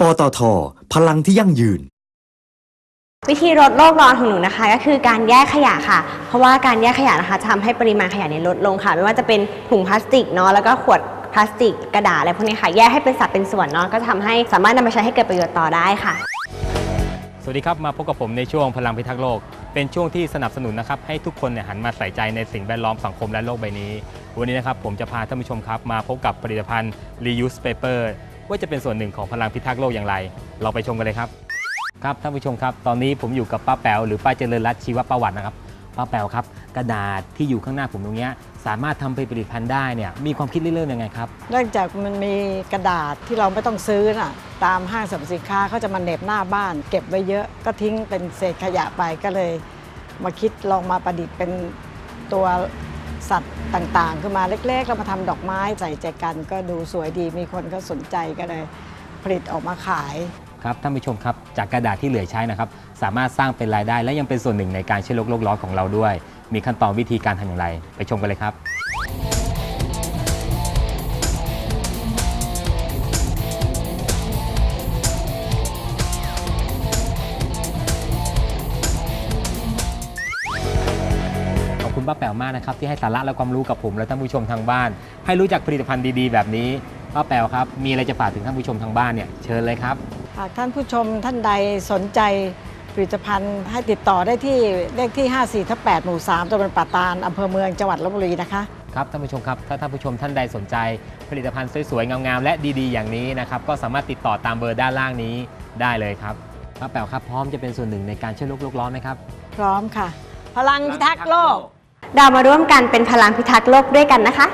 ปตท พลังที่ยั่งยืน วิธีลดโลกร้อนของหนูนะคะ ก็คือการแยกขยะค่ะ เพราะว่าการแยกขยะนะคะจะทำให้ปริมาณขยะเนี่ยลดลงค่ะ ไม่ว่าจะเป็นถุงพลาสติกเนาะแล้วก็ขวดพลาสติกกระดาษอะไรพวกนี้ค่ะ แยกให้เป็นสัดเป็นส่วนเนาะก็ทำให้สามารถนำมาใช้ให้เกิดประโยชน์ต่อได้ค่ะ สวัสดีครับมาพบกับผมในช่วงพลังพิทักษ์โลก เป็นช่วงที่สนับสนุนนะครับให้ทุกคนเนี่ยหันมาใส่ใจในสิ่งแวดล้อมสังคมและโลกใบนี้ วันนี้นะครับผมจะพาท่านผู้ชมครับมาพบกับผลิตภัณฑ์ reuse paper ว่าจะเป็นส่วนหนึ่งของพลังพิทักษ์โลกอย่างไร เราไปชมกันเลยครับ ครับท่านผู้ชมครับ ตอนนี้ผมอยู่กับป้าแป๋วหรือป้าเจริญรัตน์ชีวประวัตินะครับป้าแป๋วครับ กระดาษที่อยู่ข้างหน้าผมตรงนี้สามารถทำเป็นผลิตภัณฑ์ได้เนี่ยมีความคิดเริ่มยังไงครับเนื่องจากมันมีกระดาษที่เราไม่ต้องซื้อน่ะตามห้างสรรพสินค้าเขาจะมาเน็บหน้าบ้าน เก็บไว้เยอะก็ทิ้งเป็นเศษขยะไปก็เลย มาคิดลองมาประดิษฐ์เป็นตัว สัตว์ต่างๆ ขึ้นมาเล็กๆ เรามาทำดอกไม้ใส่ใจกันก็ดูสวยดีมีคนก็สนใจก็เลยผลิตออกมาขายครับท่านผู้ชมครับจากกระดาษที่เหลือใช้นะครับ สามารถสร้างเป็นรายได้และยังเป็นส่วนหนึ่งในการช่วยโลกโลกร้อนของเราด้วย มีขั้นตอนวิธีการทำอย่างไร ไปชมกันเลยครับ ป้าแป๋วมากนะครับที่ให้สาระและความรู้กับผมและท่านผู้ชมทางบ้าน ให้รู้จักผลิตภัณฑ์ดีๆ แบบนี้ป้าแป๋วครับ มีอะไรจะฝากถึงท่านผู้ชมทางบ้านเนี่ยเชิญเลยครับ หากท่านผู้ชมท่านใดสนใจผลิตภัณฑ์ให้ติดต่อได้ที่เลขที่ 54ทับ8หมู่ 3ตำบลป่าตาลอำเภอเมืองจังหวัดลบบุรีนะคะครับท่านผู้ชมครับถ้าท่านผู้ชมท่านใดสนใจผลิตภัณฑ์สวยๆ งามๆ และดีๆ อย่างนี้นะครับก็สามารถติดต่อตามเบอร์ด้านล่างนี้ได้เลยครับป้าแป๋วครับพร้อมจะเป็นส่วนหนึ่งในการช่วยโลกโลกร้อนไหมครับ พร้อมค่ะ พลังพิทักษ์โลก เรามาร่วมกันเป็นพลังพิทักษ์โลกด้วยกันนะคะ